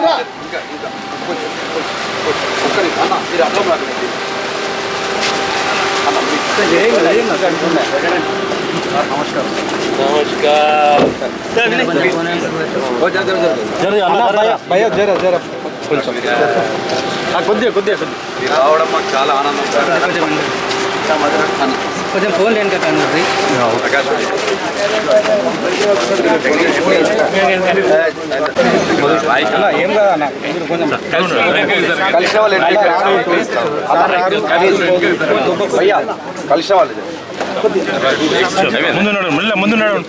ఇట్రా ఇంకా ఇంకా కొంచెం కొంచెం కొంచెం ఒక్కరి అన్న మీరు అర్థం అన్న నమస్కారం. జర, జర, కొంచెం కొద్దిగా కొద్దిగా మీరు రావడం మాకు చాలా ఆనందం కొంచెం ఫోన్ లేని కదా ఏం కాదు అన్న మీరు కొంచెం కలిసిన వాళ్ళు ఎట్లా రారు, చూపిస్తారు. అలా రారు. భయ్యా కలిసిన వాళ్ళు ముందు నడు మళ్ళీ ముందు నడు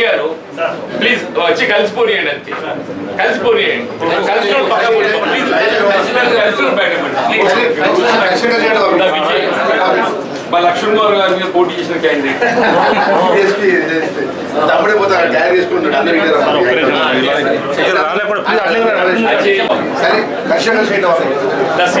గారు ప్లీజ్ వచ్చి కలిసిపోనియండి అంతే కలిసిపోనియండి కలిసినోడు బయట మా లక్ష్మణ్ గౌర్ గారి మీద పోటీ చేసిన క్యాండిడేట్. తమ్ముడే పోతాడు క్యారీ చేసుకుంటాడు అందరికీ సరే. కలిసి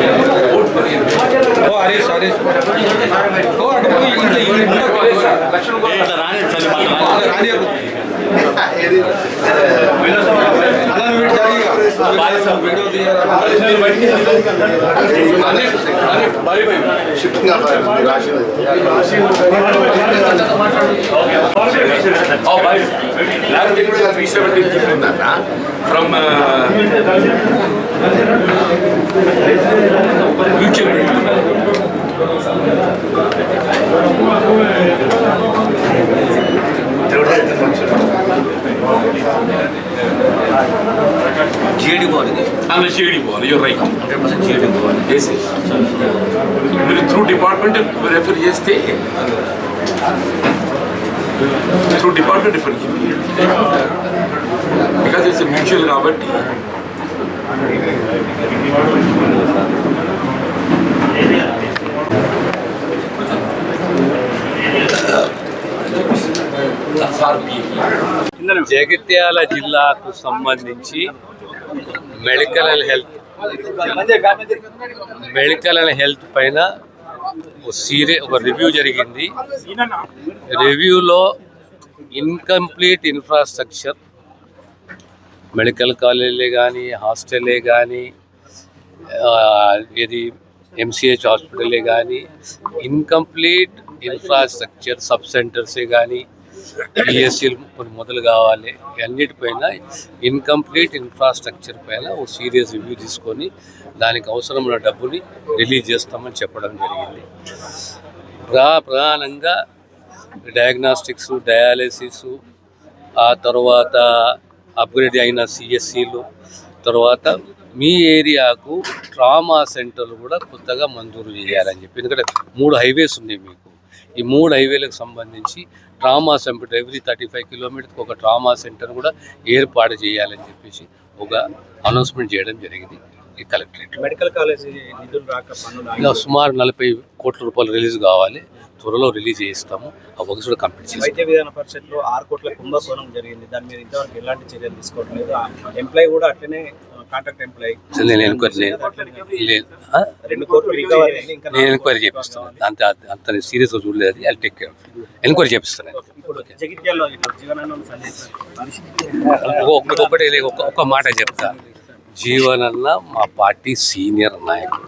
ఓ హరీష్ హరీష్ ఓ అటు పోయి ఇంట్లో ఇల్లు ఉండదు. లక్ష్మణ్ గౌర్ వాళ్ళ రానియరు. ఏది అన్న నువ్వు ఇటు జరిగి ఇక. వీడియో తీయాలి. షిఫ్టింగ్ రాసింది Oh, by last year was 370 from uh, future. జీడి బాగుంది I'm a shady ball, you're right. Hundred percent జీడి బాగుంది Yes, yes. మీరు త్రూ డిపార్ట్మెంట్ రెఫర్ చేస్తే through department refer because it's mutual కాబట్టి జగిత్యాల జిల్లాకు సంబంధించి medical health medical and health పైన ఒక ఒక రివ్యూ జరిగింది. రివ్యూలో ఇన్కంప్లీట్ ఇన్ఫ్రాస్ట్రక్చర్ మెడికల్ కాలేజీలే కానీ హాస్టలే కానీ ఇది ఎంసీహెచ్ హాస్పిటలే కానీ ఇన్కంప్లీట్ ఇన్ఫ్రాస్ట్రక్చర్ సబ్ సెంటర్సే కానీ పిఎస్సీలు కొన్ని మొదలు కావాలి. అన్నిటిపైన ఇన్కంప్లీట్ ఇన్ఫ్రాస్ట్రక్చర్ పైన ఒక సీరియస్ రివ్యూ తీసుకొని దానికి అవసరమైన డబ్బుని రిలీజ్ చేస్తామని చెప్పడం జరిగింది. ప్రా ప్రధానంగా డయాగ్నాస్టిక్స్ డయాలసిస్ ఆ తర్వాత అప్గ్రేడ్ అయిన సిఎస్సీలు తర్వాత మీ ఏరియాకు ట్రామా సెంటర్లు కూడా కొత్తగా మంజూరు చేయాలని చెప్పి. ఎందుకంటే మూడు హైవేస్ ఉన్నాయి మీకు. ఈ మూడు హైవేలకు సంబంధించి trauma centre every thirty five కిలోమీటర్కి ఒక ట్రామా సెంటర్ కూడా ఏర్పాటు చేయాలని చెప్పేసి ఒక అనౌన్స్మెంట్ చేయడం జరిగింది. ఈ కలెక్టరేట్ మెడికల్ కాలేజ్ నిధులు రాక పనులు సుమారు నలభై కోట్ల రూపాయలు రిలీజ్ కావాలి. త్వరలో రిలీజ్ చేయిస్తాము ఆ వర్క్స్ కూడా కంప్లీట్ చేస్తాము. వైద్య విధాన పరిషత్లో ఆరు కోట్ల కుంభకోణం జరిగింది. దాని మీద ఇంతవరకు ఎలాంటి చర్యలు తీసుకోవట్లేదు ఎంప్లాయ్ కూడా అట్లనే కాంట్రాక్ట్ ఎంప్లాయ్ అసలు నేను ఎంక్వైరీ లేదు? రెండు కోట్లు నేను ఎంక్వైరీ చేపిస్తాను అంత అంత సీరియస్గా చూడలేదు. అది అది టేక్ కేర్ ఎంక్వైరీ చేపిస్తాను ఇప్పుడు జగిత్యాల్లో ఇట్లా జీవనాన్ని సందేశం. ఒక- ఒకటి ఒక ఒక మాట చెప్తా. జీవనన్న మా పార్టీ సీనియర్ నాయకుడు.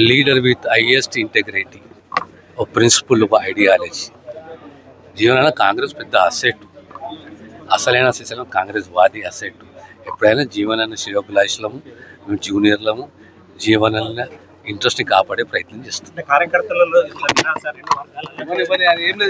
లీడర్ విత్ హైయెస్ట్ ఇంటెగ్రిటీ ఒక ప్రిన్సిపల్ ఒక ఐడియాలజీ జీవనన్న కాంగ్రెస్ పెద్ద అసెట్ అసలైన అసలు కాంగ్రెస్ వాది అసెట్ ఎప్పుడైనా జీవనన్న శ్రేయోభిలాషులము మేము జూనియర్లము జీవనన్న ఇంట్రెస్ట్ని కాపాడే ప్రయత్నం చేస్తాం